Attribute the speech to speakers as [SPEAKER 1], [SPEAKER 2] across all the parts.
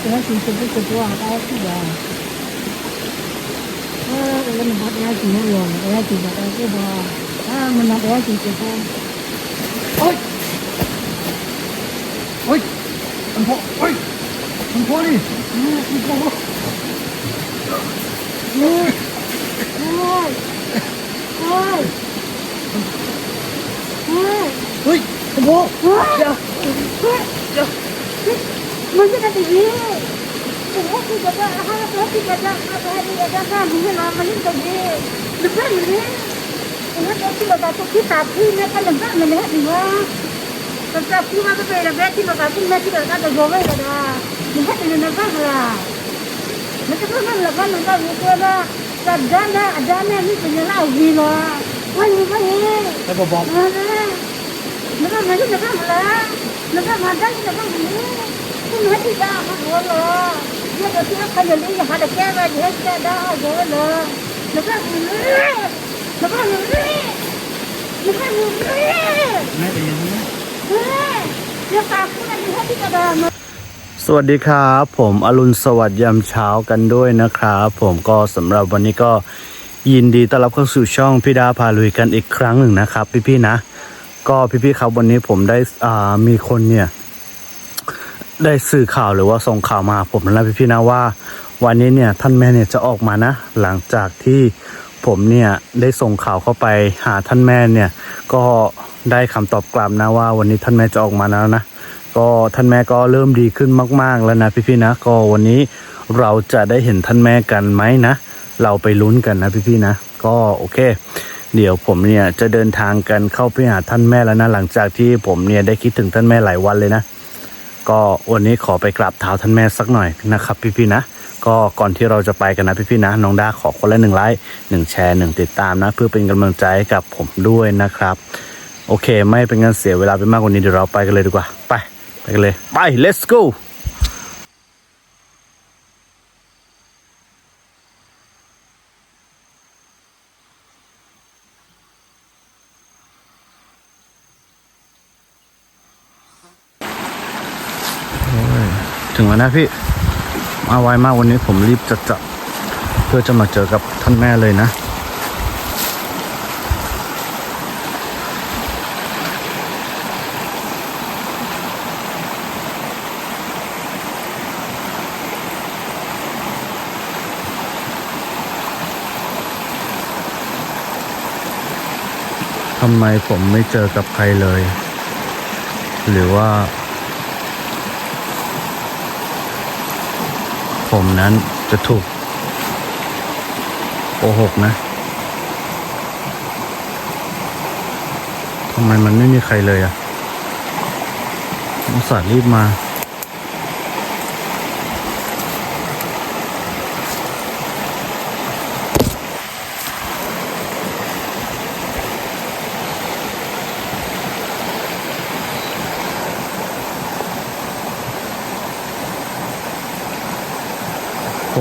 [SPEAKER 1] Saya sih sebut ketua apa sih ya? Ah, kalau nak ya sih nak ya, ya sih nak aku bah. Ah, mana ya sih ketua.
[SPEAKER 2] โอ้ยโอ้ยมันพอโมึงจะกันติดยั
[SPEAKER 1] งตัวมึงก็
[SPEAKER 2] จะอ ಮುಂದಿನ ที่ตา
[SPEAKER 1] พี่
[SPEAKER 2] เนี่ยก็
[SPEAKER 1] ลำ
[SPEAKER 2] บาก
[SPEAKER 1] มันเลยหนูว่าตาพี่มาก็เป็นลำบากที่มาตาพี่แม่ที่แบบก็จะโง่ไปเลยนะหนูแค่เป็นลำบากเลยมัน
[SPEAKER 2] จะต้องลำบากลำบาก็
[SPEAKER 1] ยู่ตัวละได้านละด้านเนี่ที่เป็นยังไงวีนะวันนี้วันนี้
[SPEAKER 2] แล้วบอกมั
[SPEAKER 1] นก็มันก็ลำบาก
[SPEAKER 2] แล้
[SPEAKER 1] วแล้ก็มาได้ลำบากเล
[SPEAKER 2] ย งนี้
[SPEAKER 1] Dia takut nanti hati dah
[SPEAKER 3] สวัสดีครับผมอรุณสวัสดิ์ยามเช้ากันด้วยนะครับผมก็สำหรับวันนี้ก็ยินดีต้อนรับเข้าสู่ช่องพี่ดาพาลุยกันอีกครั้งหนึ่งนะครับ พี่ๆนะ ก็พี่ๆครับวันนี้ผมได้มีคนเนี่ย ได้สื่อข่าวหรือว่าส่งข่าวมาผมแล้วพี่ๆนะว่า วันนี้เนี่ยท่านแม่เนี่ยจะออกมานะ หลังจากที่ผมเนี่ยได้ส่งข่าวเข้าไปหาท่านแม่เนี่ย ก็ได้คำตอบกลับนะว่า วันนี้ท่านแม่จะออกมาแล้วนะ ก็ท่านแม่ก็เริ่มดีขึ้นมาก ๆ แล้วนะพี่ๆนะก็วันนี้เราจะได้เห็นท่านแม่กันไหมนะ เราไปลุ้นกันนะพี่ๆนะ ก็โอเคเดี๋ยวผมเนี่ยจะเดินทางกันเข้าไปหาท่านแม่แล้วนะหลังจากที่ผมเนี่ยได้คิดถึงท่านแม่หลายวันเลยนะ ก็วันนี้ขอไปกราบเท้าท่านแม่สักหน่อยนะครับ พี่ๆนะ ก็ก่อนที่เราจะไปกันนะพี่ๆนะน้องดาขอคนละหนึ่งไลค์หนึ่งแชร์หนึ่งติดตามนะ เพื่อเป็นกำลังใจให้กับผมด้วยนะครับ โอเค ไม่เป็นการเสียเวลาไปมากกว่านี้เดี๋ยวเราไปกันเลยดีกว่า ไปไปกันเลยไป let's go โอ้ยถึง แล้วนะพี่ มาไวมากวันนี้ผมรีบจะจะเพื่อจะมาเจอกับท่านแม่เลยนะ ทำไมผมไม่เจอกับใครเลย หรือว่า ผมนั้นจะถูกโกหกนะทำไมมันไม่มีใครเลยอะอุตส่าห์รีบมา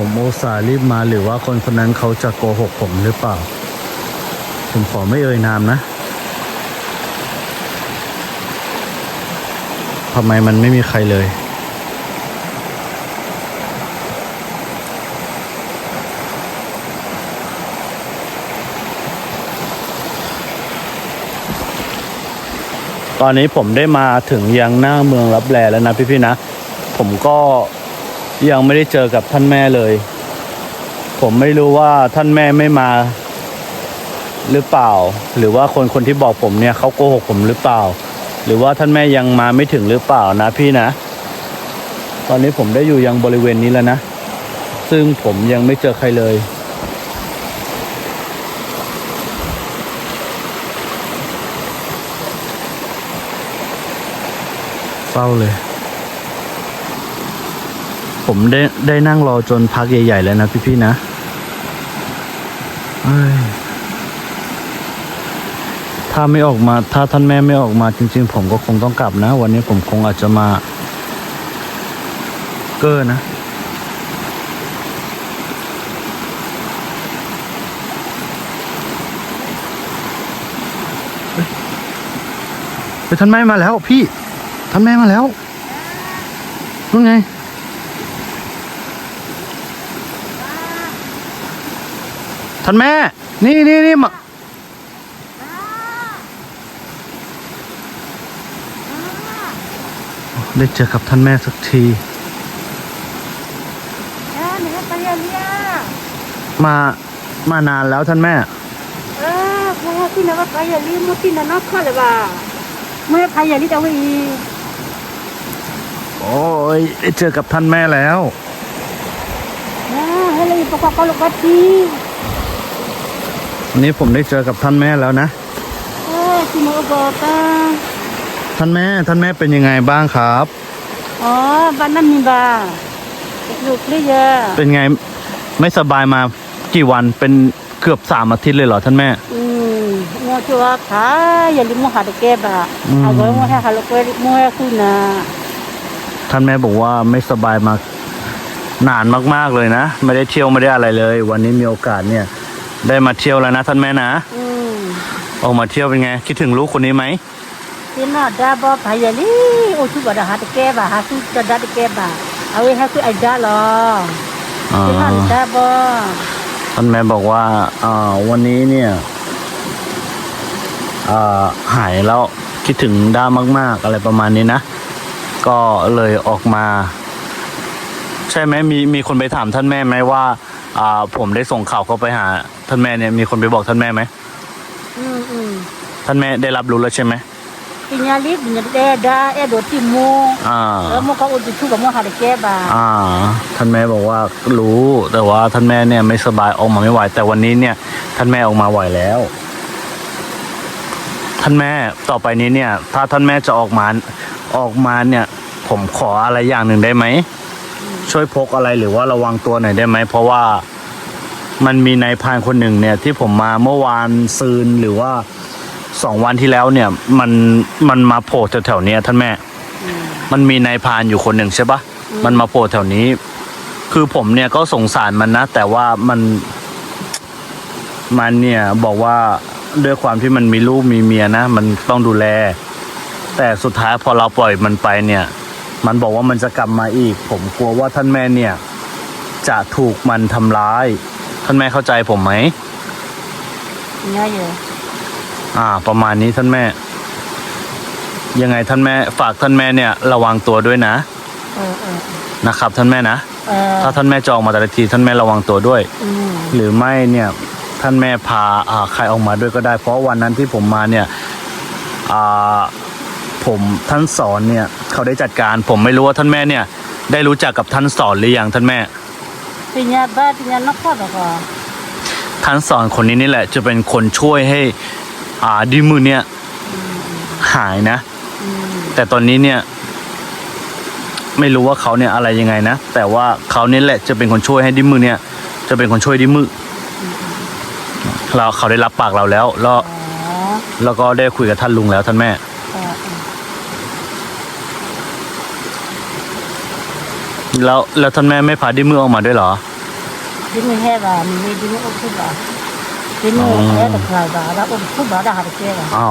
[SPEAKER 3] ผมโอตสาห์รีบมาหรือว่าคนคนนั้นเขาจะโกหกผมหรือเปล่า ผมขอไม่เอ่ยนามนะทำไมมันไม่มีใครเลย ตอนนี้ผมได้มาถึงยังหน้าเมืองรับแลแล้วนะพี่ๆนะ ผมก็ ยังไม่ได้เจอกับท่านแม่เลย ผมไม่รู้ว่าท่านแม่ไม่มา หรือเปล่า หรือว่าคนคนที่บอกผมเนี่ยเขาโกหกผมหรือเปล่า หรือว่าท่านแม่ยังมาไม่ถึงหรือเปล่านะพี่นะ ตอนนี้ผมได้อยู่ยังบริเวณนี้แล้วนะ ซึ่งผมยังไม่เจอใครเลยเศร้าเลย ผมได้ได้นั่งรอจนพักใหญ่ๆแล้วนะพี่ๆนะถ้าไม่ออกมา ถ้าท่านแม่ไม่ออกมาจริง ๆ ผมก็คงต้องกลับนะ วันนี้ผมคงอาจจะมา เกอร์นะเฮ้ยเฮ้ยท่านแม่มาแล้วพี่ ท่านแม่มาแล้วนู่นไง ท่านแม่ นี่นี่นี่มา
[SPEAKER 1] อ่าอ่า
[SPEAKER 3] ได้เจอกับท่านแม่สักที
[SPEAKER 1] อ่าหนูไปเรียนเนี่ย
[SPEAKER 3] มา มานานแล้วท่านแม่
[SPEAKER 1] เออพอที่นั่นก็ไปเรียนนี่มุตินนอกข้อเลยว่าเมื่อไปเรียนนี่จะวิ่ง
[SPEAKER 3] โอ้ยได้เจอกับท่านแม่แล้ว
[SPEAKER 1] อ่าให้เลยปกติก็ลูกก็ที
[SPEAKER 3] วันนี้ผมได้เจอกับท่านแม่แล้วนะ
[SPEAKER 1] เออที่มือบอกอะ
[SPEAKER 3] ท่านแม่ท่านแม่เป็นยังไงบ้างครับ
[SPEAKER 1] อ๋อบ้านนั้นมีบ้าลูกเลยเยอะ
[SPEAKER 3] เป็นไงไม่สบายมากี่วันเป็นเกือบสามอาทิตย์เลยเหรอท่านแม่
[SPEAKER 1] อืมงัวชัวขาอย่าลืมมัวหาตะเก็บอะ
[SPEAKER 3] อืม
[SPEAKER 1] เอาไว้มัวให้หาลูกไว้มัวให้คุณนะ
[SPEAKER 3] ท่านแม่บอกว่าไม่สบายมานานมากๆเลยนะ ไม่ได้เที่ยวไม่ได้อะไรเลย วันนี้มีโอกาสเนี่ย ได้มาเที่ยวแล้วนะท่านแม่นะ
[SPEAKER 1] อืม
[SPEAKER 3] ออกมาเที่ยวเป็นไง คิดถึงลูกคนนี้ไหม
[SPEAKER 1] ที่น่าดาบอพายาลีโอ้ชุบดาหาตะเก็บอะหาคุณจะดาตะเก็บอะเอาไว้ให้คุณอาจารย์หรอ
[SPEAKER 3] อ่า
[SPEAKER 1] ที่น่าดาบอ
[SPEAKER 3] ท่านแม่บอกว่าอ่าวันนี้เนี่ยอ่าหายแล้วคิดถึงด้ามาก ๆ อะไรประมาณนี้นะ ก็เลยออกมา ใช่ไหมมีมีคนไปถามท่านแม่ไหมว่า อ่า ผมได้ส่งข่าวเข้าไปหา ท่านแม่เนี่ยมีคนไปบอกท่านแม่ไหม
[SPEAKER 1] อืมอืม
[SPEAKER 3] ท่านแม่ได้รับรู้แล้วใช่ไหม
[SPEAKER 1] ปิญญาลิปิญญาเดดาเอโดติมู
[SPEAKER 3] อ่า
[SPEAKER 1] แล้วมัวก็อุดชุบมัวหาตะเก็บอะ
[SPEAKER 3] อ่า ท่านแม่บอกว่ารู้ แต่ว่าท่านแม่เนี่ยไม่สบายออกมาไม่ไหว แต่วันนี้เนี่ย ท่านแม่ออกมาไหวแล้ว ท่านแม่ต่อไปนี้เนี่ย ถ้าท่านแม่จะออกมาออกมาเนี่ย ผมขออะไรอย่างหนึ่งได้ไหม ช่วยพกอะไรหรือว่าระวังตัวหน่อยได้ไหม เพราะว่ามันมีนายพรานคนหนึ่งเนี่ย ที่ผมมาเมื่อวานซืนหรือว่าสองวันที่แล้วเนี่ย มันมันมาโผล่แถวๆเนี้ยท่านแม่
[SPEAKER 1] อืม
[SPEAKER 3] มันมีนายพรานอยู่คนหนึ่งใช่ปะ
[SPEAKER 1] อืม
[SPEAKER 3] มันมาโผล่แถวนี้ คือผมเนี่ยก็สงสารมันนะ แต่ว่ามันมันเนี่ยบอกว่าด้วยความที่มันมีลูกมีเมียนะ มันต้องดูแล แต่สุดท้ายพอเราปล่อยมันไปเนี่ย มันบอกว่ามันจะกลับมาอีก ผมกลัวว่าท่านแม่เนี่ย จะถูกมันทำร้าย ท่านแม่เข้าใจผมไหม
[SPEAKER 1] เนี่ยเยอะ
[SPEAKER 3] อ่า ประมาณนี้ท่านแม่ ยังไงท่านแม่ ฝากท่านแม่เนี่ย ระวังตัวด้วยนะ
[SPEAKER 1] เออเออ
[SPEAKER 3] นะครับ ท่านแม่นะ
[SPEAKER 1] เออ
[SPEAKER 3] ถ้าท่านแม่จะออกมาแต่ละทีท่านแม่ระวังตัวด้วย
[SPEAKER 1] อืม
[SPEAKER 3] หรือไม่เนี่ยท่านแม่พาอ่าใครออกมาด้วยก็ได้ เพราะวันนั้นที่ผมมาเนี่ยอ่า ผมท่านสอนเนี่ย เขาได้จัดการ ผมไม่รู้ว่าท่านแม่เนี่ย ได้รู้จักกับท่านสอนหรือยังท่านแม่
[SPEAKER 1] ปิญญาบ้าปิญญานอกข้อหรอก
[SPEAKER 3] ท่านสอนคนนี้นี่แหละ จะเป็นคนช่วยให้ อ่าดีมือเนี่ย หายนะ
[SPEAKER 1] อืม
[SPEAKER 3] แต่ตอนนี้เนี่ย ไม่รู้ว่าเขาเนี่ยอะไรยังไงนะ แต่ว่าเขานี่แหละจะเป็นคนช่วยให้ดิมือเนี่ย จะเป็นคนช่วยดิมือเราเขาได้รับปากเราแล้วแล้ว
[SPEAKER 1] อ๋อ
[SPEAKER 3] แล้วก็ได้คุยกับท่านลุงแล้วท่านแม่
[SPEAKER 1] เออเออ
[SPEAKER 3] แล้วแล้วท่านแม่ไม่พาดิมือออกมาด้วยเหรอ
[SPEAKER 1] ดิมือแห่บ่ามีไม่ดิมืออุบคุบ่าดิมือแห่ตะไคร้บ่าแล้วอุบคุบ่าได้หาตะเกียบ
[SPEAKER 3] อ๋อ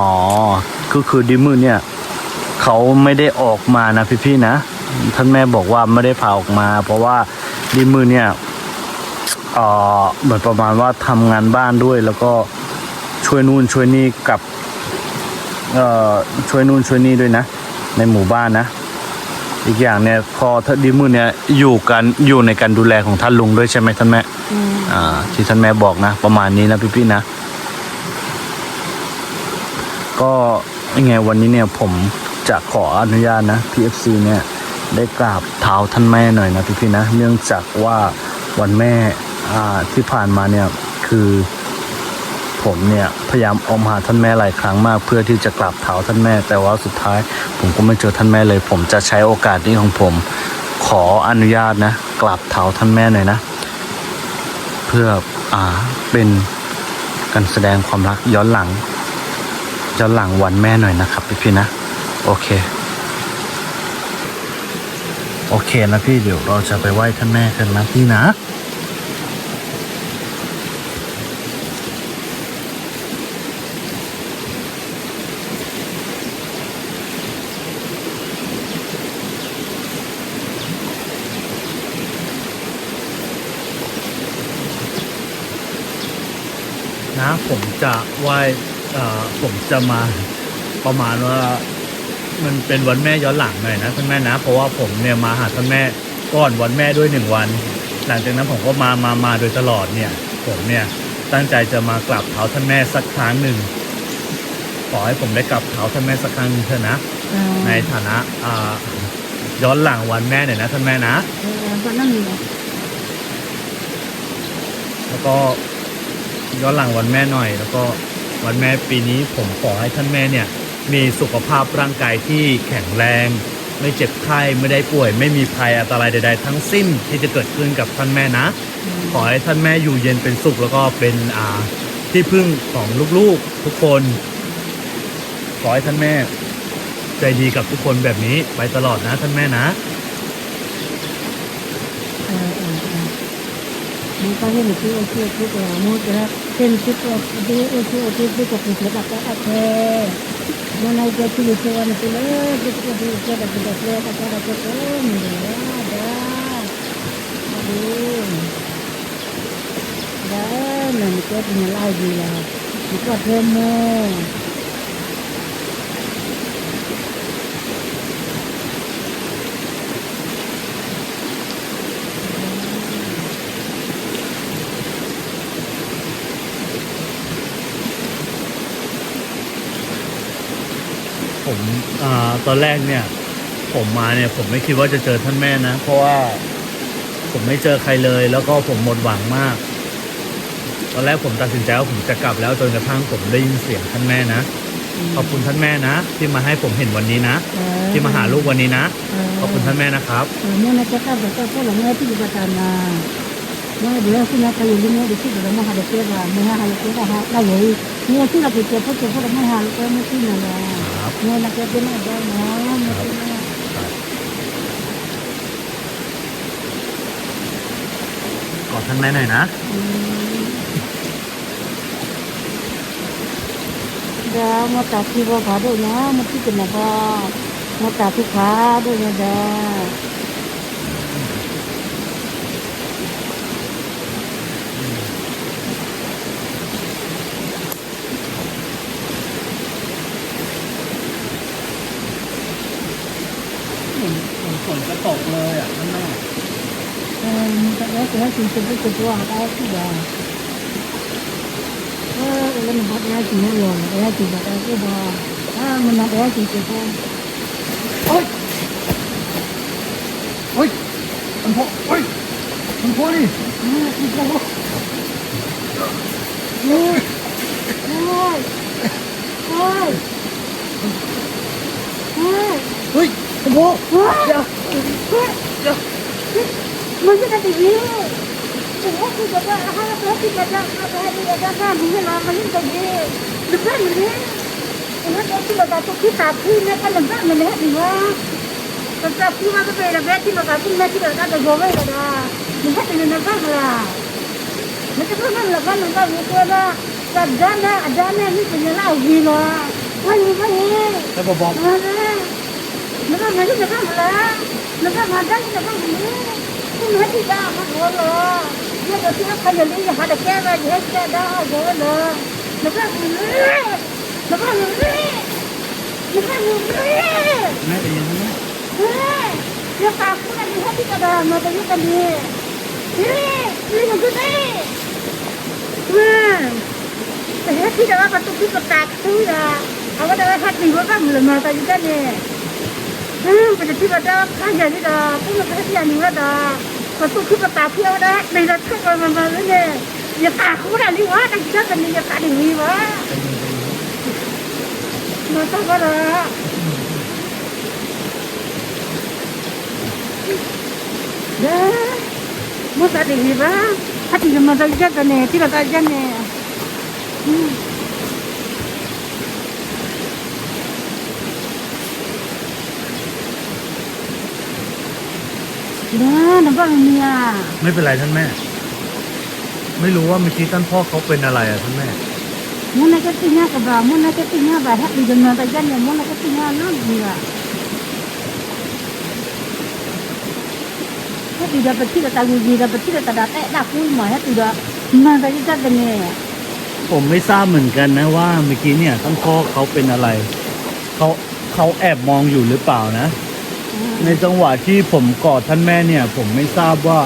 [SPEAKER 3] ก็คือดิมือเนี่ยเขาไม่ได้ออกมานะพี่ๆนะท่านแม่บอกว่าไม่ได้พาออกมา เพราะว่าดิมือเนี่ยเอ่อเหมือนประมาณว่าทำงานบ้านด้วย แล้วก็ช่วยนู่นช่วยนี่กับเอ่อช่วยนู่นช่วยนี่ด้วยนะ ในหมู่บ้านนะ อีกอย่างเนี่ยพอท่านดิมือเนี่ยอยู่กันอยู่ในการดูแลของท่านลุงด้วยใช่ไหมท่านแม่
[SPEAKER 1] อืม
[SPEAKER 3] อ่า ที่ท่านแม่บอกนะ ประมาณนี้นะพี่ๆนะ ก็ยังไงวันนี้เนี่ยผมจะขออนุญาตนะ PFC เนี่ยได้กราบเท้าท่านแม่หน่อยนะพี่ๆนะ เนื่องจากว่าวันแม่อ่าที่ผ่านมาเนี่ยคือ ผมเนี่ยพยายามออกมาหาท่านแม่หลายครั้งมากเพื่อที่จะกราบเท้าท่านแม่ แต่ว่าสุดท้ายผมก็ไม่เจอท่านแม่เลย ผมจะใช้โอกาสนี้ของผม ขออนุญาตนะกราบเท้าท่านแม่หน่อยนะ เพื่ออ่าเป็นการแสดงความรักย้อนหลังย้อนหลังวันแม่หน่อยนะครับพี่พี่ๆนะ โอเค โอเคนะพี่เดี๋ยวเราจะไปไหว้ท่านแม่กันนะพี่นะ จะไหว้เอ่อผมจะมาประมาณว่ามันเป็นวันแม่ย้อนหลังหน่อยนะท่านแม่นะ เพราะว่าผมเนี่ยมาหาท่านแม่ก่อนวันแม่ด้วยหนึ่งวัน หลังจากนั้นผมก็มามามาโดยตลอดเนี่ย ผมเนี่ยตั้งใจจะมากราบเท้าท่านแม่สักครั้งหนึ่งขอให้ผมได้กราบเท้าท่านแม่สักครั้งหนึ่งเถอะนะ
[SPEAKER 1] เออ
[SPEAKER 3] ในฐานะอ่าย้อนหลังวันแม่หน่อยนะท่านแม่นะ
[SPEAKER 1] เออวันนั้นเนี่ย
[SPEAKER 3] แล้วก็ ย้อนหลังวันแม่หน่อย แล้วก็วันแม่ปีนี้ผมขอให้ท่านแม่เนี่ยมีสุขภาพร่างกายที่แข็งแรง ไม่เจ็บไข้ไม่ได้ป่วย ไม่มีภัยอันตรายใด ๆ ทั้งสิ้นที่จะเกิดขึ้นกับท่านแม่นะ ขอให้ท่านแม่อยู่เย็นเป็นสุขแล้วก็เป็นอ่าที่พึ่งของลูกๆทุกคน ขอให้ท่านแม่ ใจดีกับทุกคนแบบนี้ไปตลอดนะท่านแม่นะ
[SPEAKER 1] เออเออเออ มันก็ให้หนูคิดว่าคิดคิดว่ามูจะเป็นคิดว่าดีเออคิดว่าคิดว่าจะเป็นแบบแบบโอเคมันเอาไปที่ตัวนั่นไปเลยคิดว่าคิดว่าจะเป็นแบบแบบแบบแบบแบบมันเดี๋ยวเดี๋ยวดูเดี๋ยวนั่นก็เป็นอะไรดีล่ะมันก็เพิ่มโม่
[SPEAKER 3] ผมอ่าตอนแรกเนี่ย ผมมาเนี่ย ผมไม่คิดว่าจะเจอท่านแม่นะ เพราะว่าผมไม่เจอใครเลย แล้วก็ผมหมดหวังมาก ตอนแรกผมตัดสินใจว่าผมจะกลับแล้วจนกระทั่งผมได้ยินเสียงท่านแม่นะขอบคุณท่านแม่นะ ที่มาให้ผมเห็นวันนี้นะ ที่มาหาลูกวันนี้นะขอบคุณท่านแม่นะครับ
[SPEAKER 1] Mo na kata bata ko lang ay tiba bata na. Mo dia sina kayo limo di sini mo ha de ba mo ha ha ko ha la ye. Mo sina ke ke ko ko mo ha ko mo sina la.
[SPEAKER 3] ครับ
[SPEAKER 1] Mo na ke de na da na mo sina.
[SPEAKER 3] ขอท่านแม่หน่อยนะ
[SPEAKER 1] Da mo ta ki ba ba do na mo ti ke na ba. Mo ta tu ka do na da.
[SPEAKER 3] ฝนจะตกเลยอะท่านแม่
[SPEAKER 1] Eh, mo ta ke ke sin se ko ko ha ka ti ba. Eh, ele no ba ya ti mo yo, ya ti ba ka ko ba. Ah, mo na ya ti ko.
[SPEAKER 2] โอ้ยเฮ้ยคุณพ่อเฮ้ยคุณพ่อนี่เฮ้ยคุณพ่อเดี๋ยวเดี๋ยว
[SPEAKER 1] ممكن تجيه تروحي بابا حاجة تروحي بابا هذه بابا هي العملية تجيه لبقى من هنا وهذا أنت بابا تجيه تعطينا أنا لبقى من هنا تتعطي ما تبقى لبقى ما تعطي ما تبقى هذا جوابي هذا من هنا من لبقى هذا من هنا من لبقى من لبقى وكذا تدانا أدانا نبقى نلعب بينا وين وين يا بابا نبقى من هنا نبقى من هنا نبقى من هنا نبقى من هنا นื้อที่ยากมากเลยเนี่ยเราที่นี่ยหา
[SPEAKER 2] แต่
[SPEAKER 1] แก้มาเยอะแก้ได้เยอะเล
[SPEAKER 2] ยแล้วก็เลื้อแล้วก็
[SPEAKER 1] เลื้อแล้วก็เลื้อแม่ไปยังไงเลื้อเดี๋ยวตาคุณจะมีที่กระดานมาไปยุ่งกันดีเลื้อเลื้อหนูก็เลื้อ
[SPEAKER 3] แม่
[SPEAKER 1] แต่เฮ็ดที่จะว่าประตูที่กระตากตู้ยาเขาก็จะว่าพัดหนีว่าบ้างหรือมา
[SPEAKER 3] ไปยุ่ง
[SPEAKER 1] กันเนี่ยเออ
[SPEAKER 3] ไป
[SPEAKER 1] จะที่กระดานข้า
[SPEAKER 3] ง
[SPEAKER 1] ใหญ่ที่ดาพวกเราไปที่ใหญ่หนึ่งแล้วดา mà tôi cứ mà tà phiêu đấy đây là thức rồi mà mà cái này nhà tà không là đi quá đang chết rồi nhà tà đỉnh đi quá. Mà tôi có đó. Đó. Mua tà đỉnh đi quá. Hát thì mà đang chết rồi nè, thì là ta chết nè. Ừ. ni. Tidak tak jadi ni. Hmm. Dah, nampak ni ah.
[SPEAKER 3] ไม่เป็นไรท่านแม่ ไม่รู้ว่าเมื่อกี้ท่านพ่อเขาเป็นอะไรอะท่านแม่
[SPEAKER 1] Mo nak ketinya ke ba? Mo nak ketinya ba? Hati dia mata jadi. Mo nak ketinya nak dia. Hati dia betul tak tahu dia betul tak ada tak dah pun mah hati dia mata kita ni.
[SPEAKER 3] ผมไม่ทราบเหมือนกันนะว่าเมื่อกี้เนี่ยท่านพ่อเขาเป็นอะไรเขาเขาแอบมองอยู่หรือเปล่านะ ในจังหวะที่ผมกอดท่านแม่เนี่ย ผมไม่ทราบว่า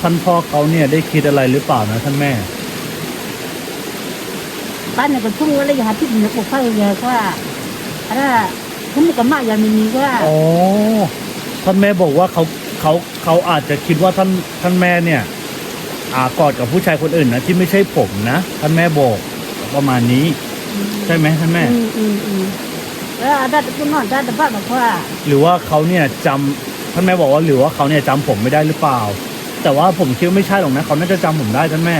[SPEAKER 3] ท่านพ่อเขาเนี่ยได้คิดอะไรหรือเปล่านะท่านแม่
[SPEAKER 1] บ้านเนี่ยก็ทุ่งอะไรอย่างที่เนี่ยปลูกข้าวเยอะก็อะไรคุณกับมาอย่างนี้ก็
[SPEAKER 3] อ๋อท่านแม่บอกว่าเขาเขาเขาอาจจะคิดว่าท่านท่านแม่เนี่ยอ่ากอดกับผู้ชายคนอื่นนะที่ไม่ใช่ผมนะท่านแม่บอกประมาณนี้ ใช่ไหมท่านแม่
[SPEAKER 1] อืมอื มอืมแล้วได้คุณนอนได้แต่บ้านบอกว่า
[SPEAKER 3] หรือว่าเขาเนี่ยจำท่านแม่บอกว่าหรือว่าเขาเนี่ยจำผมไม่ได้หรือเปล่า แต่ว่าผมคิดว่าไม่ใช่หรอกนะเขาน่าจะจำผมได้ท่านแม่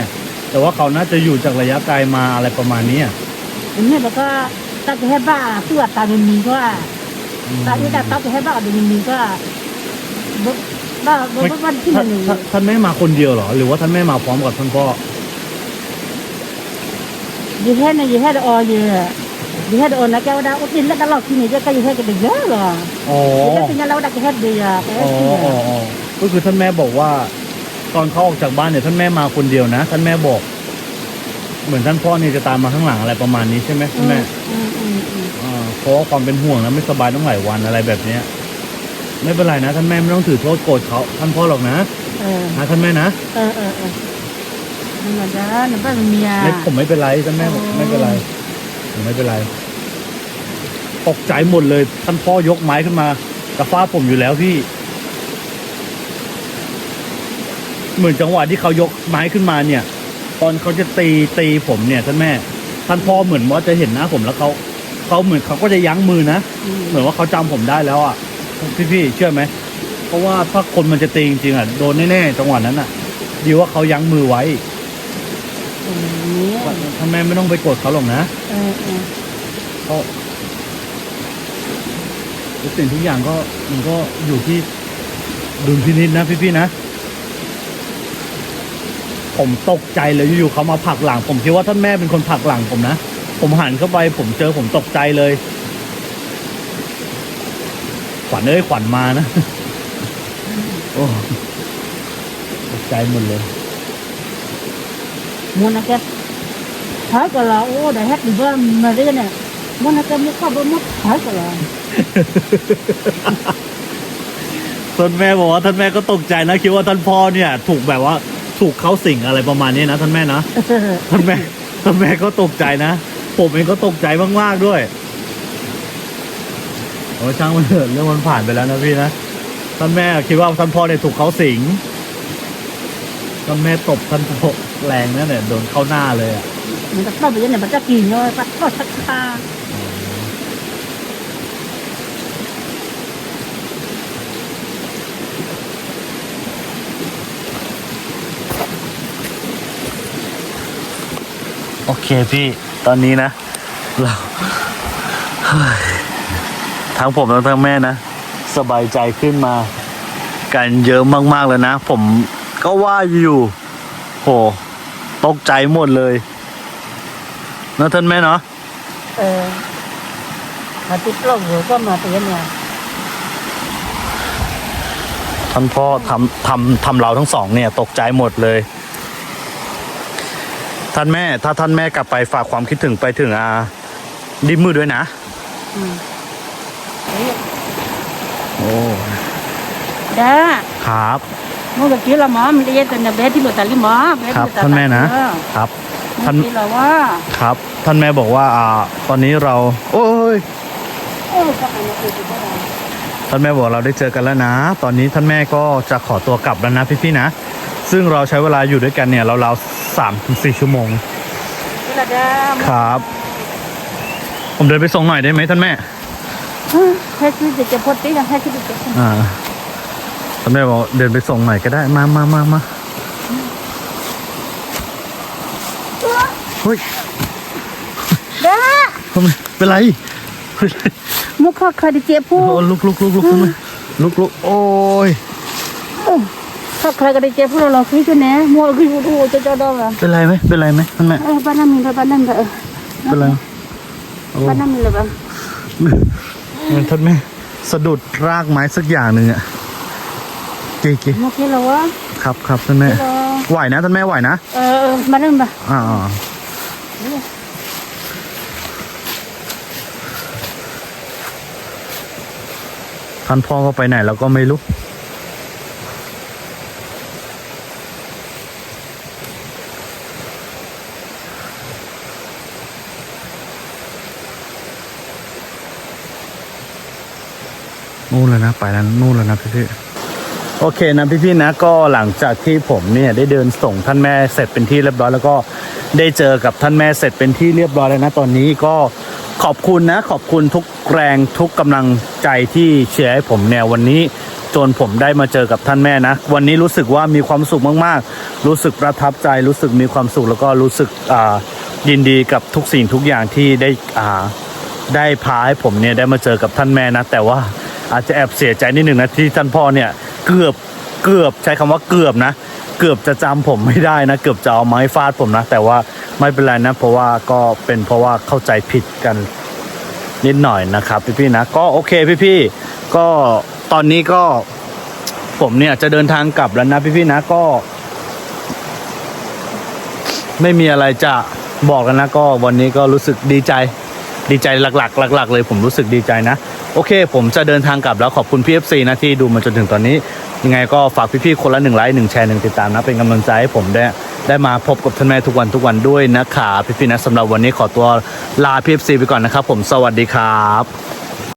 [SPEAKER 3] แต่ว่าเขาน่าจะอยู่จากระยะไกลมาอะไรประมาณนี้อะ
[SPEAKER 1] อันนี้แล้วก็ตั้งแต่ให้บ้าตัวตาเป็นมีก็ตาที่ตาตั้งแต่ให้บ้าเป็นมีก็บ้าบ้าบ้านที่
[SPEAKER 3] ท่าน
[SPEAKER 1] หนึ่ง
[SPEAKER 3] ท่านท่านแม่มาคนเดียวเหรอ หรือว่าท่านแม่มาพร้อมกับท่านพ่อ
[SPEAKER 1] ยี่ห้อเนี่ยยี่ห้อออยยี่ห้ออนะแกว่าได้อุตินแล้วตลอดที่นี่จะก็ยี่ห้อกันเยอะ เหรอ
[SPEAKER 3] อ๋อ
[SPEAKER 1] ยี่ห้อเป็นเราได้แค่เดียว
[SPEAKER 3] อ๋ออ๋ออ๋อก็คือท่านแม่บอกว่า ตอนเขาออกจากบ้านเนี่ยท่านแม่มาคนเดียวนะ ท่านแม่บอก เหมือนท่านพ่อเนี่ยจะตามมาข้างหลังอะไรประมาณนี้ใช่ไหมท่านแม่
[SPEAKER 1] อืมอืมอ่า
[SPEAKER 3] เพราะว่าความเป็นห่วงนะไม่สบายต้องหลายวันอะไรแบบเนี้ยไม่เป็นไรนะท่านแม่ไม่ต้องถือโทษโกรธเขาท่านพ่อหรอกนะ
[SPEAKER 1] ออ
[SPEAKER 3] นะท่านแม่นะ
[SPEAKER 1] เออเออเออนี่มันจ้าหนูบ้านเมีย
[SPEAKER 3] ไม่ผมไม่เป็นไรท่านแม่บอกไม่เป็นไร ไม่เป็นไร ตกใจหมดเลย ท่านพ่อยกไม้ขึ้นมากระฟ้าผมอยู่แล้วพี่ เหมือนจังหวะที่เขายกไม้ขึ้นมาเนี่ย ตอนเขาจะตีตีผมเนี่ยท่านแม่ ท่านพ่อเหมือนว่าจะเห็นหน้าผมแล้วเขาเขาเหมือนเขาก็จะยั้งมือนะเหมือนว่าเขาจำผมได้แล้วอะพี่พี่ๆเชื่อไหมเพราะว่าถ้าคนมันจะตีจริงๆอะโดนแน่ๆจังหวะนั้นอะ ดีว่าเขายั้งมือไว้ ท่านแม่ไม่ต้องไปโกรธเขาหรอกนะ
[SPEAKER 1] เออเออ
[SPEAKER 3] เพราะทุกสิ่งทุกอย่างก็มันก็อยู่ที่ดุลพินิจนะพี่ๆนะ ผมตกใจเลยอยู่ๆเขามาผลักหลัง ผมคิดว่าท่านแม่เป็นคนผลักหลังผมนะ ผมหันเข้าไป ผมเจอผมตกใจเลย ขวัญเอ้ยขวัญมานะ โอ้ตกใจหมดเลย
[SPEAKER 1] มูนะแก หายก็ละโอ้ได้เฮ็ดดีว่ามาเรียนเนี่ยมูนะแกมุกเข้าบ่มุกหายก็ละ
[SPEAKER 3] ท่านแม่บอกว่าท่านแม่ก็ตกใจนะคิดว่าท่านพ่อเนี่ย ถูกแบบว่าถูกเข้าสิงอะไรประมาณนี้นะท่านแม่นะท่านแม่ท่านแม่ก็ตกใจนะผมเองก็ตกใจมากๆด้วยโอ้ช่างมันเถอะเรื่องมันผ่านไปแล้วนะพี่นะท่านแม่คิดว่าท่านพ่อเนี่ยถูกเขาสิงท่านแม่ตบท่านพ่อแรงนั่นเนี่ยโดนเข้าหน้าเลยอะ
[SPEAKER 1] มันจะเข้าไปเนี่ยมันจะกินเนาะปัดก็สักคา
[SPEAKER 3] โอเคพี่ตอนนี้นะเราทั้งผมและทั้งแม่นะ สบายใจขึ้นมา กันเยอะมาก ๆ เลยนะ ผมก็ว่าอยู่ โห ตกใจหมดเลย นะท่านแม่เนาะ
[SPEAKER 1] เออมาติดโรคหัวก็มาเตียนเนี่ย
[SPEAKER 3] ท่านพ่อทำทำทำเราทั้งสองเนี่ย ตกใจหมดเลย ท่านแม่ ถ้าท่านแม่กลับไปฝากความคิดถึงไปถึงอาดิมมือด้วยนะ
[SPEAKER 1] อืม
[SPEAKER 3] โอ้
[SPEAKER 1] จ้า
[SPEAKER 3] ครับ
[SPEAKER 1] มื่อกี้เราหมอมันจะเย็นแต่เบสที่บุตรลิหมอเบส
[SPEAKER 3] ครับ
[SPEAKER 1] ที่บุตร
[SPEAKER 3] ท่านแม่นะ
[SPEAKER 1] เออ
[SPEAKER 3] ครับ ท่าน
[SPEAKER 1] เมื่อกี้เราว่า
[SPEAKER 3] ครับ ท่านแม่บอกว่าอ่า ตอนนี้เรา โอ้ย
[SPEAKER 1] เออก็อันนี้คือที่ว่า
[SPEAKER 3] ท่านแม่บอกเราได้เจอกันแล้วนะ ตอนนี้ท่านแม่ก็จะขอตัวกลับแล้วนะพี่ๆนะ ซึ่งเราใช้เวลาอยู่ด้วยกันเนี่ยเราเราสามถึงสี่ชั่วโมง
[SPEAKER 1] ที่เราจะ
[SPEAKER 3] ครับ ผมเดินไปส่งหน่อยได้ไหมท่านแม่
[SPEAKER 1] แค่คือจะพดตีกันแค่คือจะ
[SPEAKER 3] อ่าท่านแม่บอกเดินไปส่งหน่อยก็ได้ มามามามา เฮ้ย
[SPEAKER 1] จ้า
[SPEAKER 3] ทำไมเป็นไรเป็นไร
[SPEAKER 1] มุกเขาเคยได้เจ็บผู้
[SPEAKER 3] โอ้ลุกลุกลุกลุกทำไมลุกลุกโอ้ย
[SPEAKER 1] เขาเคยก็ได้เจ็บผู้เราคือชุดนี้มัวคือผู้จะจะดองอะ
[SPEAKER 3] เป็นไรไหมเป็นไรไหมท่านแม่
[SPEAKER 1] เออบ้านนั้นมีบ้านนั้นเออ
[SPEAKER 3] เป็นไรโอ้
[SPEAKER 1] บ้านนั้นมีเลยบ้าง
[SPEAKER 3] เหมือนท่านแม่สะดุดรากไม้สักอย่างหนึ่งอะเก๋เก๋
[SPEAKER 1] เมื่อกี้เราว่า
[SPEAKER 3] ครับครับท่านแม่
[SPEAKER 1] เรา
[SPEAKER 3] ไหวนะท่านแม่ไหวนะ
[SPEAKER 1] เออบ้านนั้นบ้าง
[SPEAKER 3] อ่าอ่า ท่านพ่อก็ไปไหนเราก็ไม่รู้นู่นแล้วนะไปแล้วนู่นแล้วนะพี่พี่ๆโอเคนะพี่พี่ๆนะก็หลังจากที่ผมเนี่ยได้เดินส่งท่านแม่เสร็จเป็นที่เรียบร้อยแล้วก็ ได้เจอกับท่านแม่เสร็จเป็นที่เรียบร้อยแล้วนะตอนนี้ก็ขอบคุณนะ ขอบคุณทุกแรงทุกกำลังใจที่เชียร์ให้ผมเนี่ยวันนี้จนผมได้มาเจอกับท่านแม่นะ วันนี้รู้สึกว่ามีความสุขมากๆ รู้สึกประทับใจ รู้สึกมีความสุขแล้วก็รู้สึกยินดีกับทุกสิ่งทุกอย่างที่ได้ได้พาให้ผมเนี่ยได้มาเจอกับท่านแม่นะ แต่ว่าอาจจะแอบเสียใจนิดหนึ่งนะที่ท่านพ่อเนี่ยเกือบ เกือบใช้คำว่าเกือบนะ เกือบจะจำผมไม่ได้นะ เกือบจะเอาไม้ฟาดผมนะ แต่ว่าไม่เป็นไรนะ เพราะว่าก็เป็นเพราะว่าเข้าใจผิดกันนิดหน่อยนะครับพี่ๆนะก็โอเคพี่ๆก็ตอนนี้ก็ผมเนี่ยจะเดินทางกลับแล้วนะพี่ๆนะก็ ไม่มีอะไรจะบอกกันนะก็วันนี้ก็รู้สึกดีใจดีใจหลักๆหลัก ๆ เลยผมรู้สึกดีใจนะ โอเค ผมจะเดินทางกลับแล้วขอบคุณพี่เอฟซีนะที่ดูมาจนถึงตอนนี้ ยังไงก็ฝากพี่ๆคนละหนึ่งไลค์หนึ่งแชร์หนึ่งติดตามนะ เป็นกำลังใจให้ผมได้ได้มาพบกับท่านแม่ทุกวันทุกวันด้วยนะคะพี่ๆนะสำหรับวันนี้ขอตัวลาพี่เอฟซีไปก่อนนะครับผมสวัสดีครับ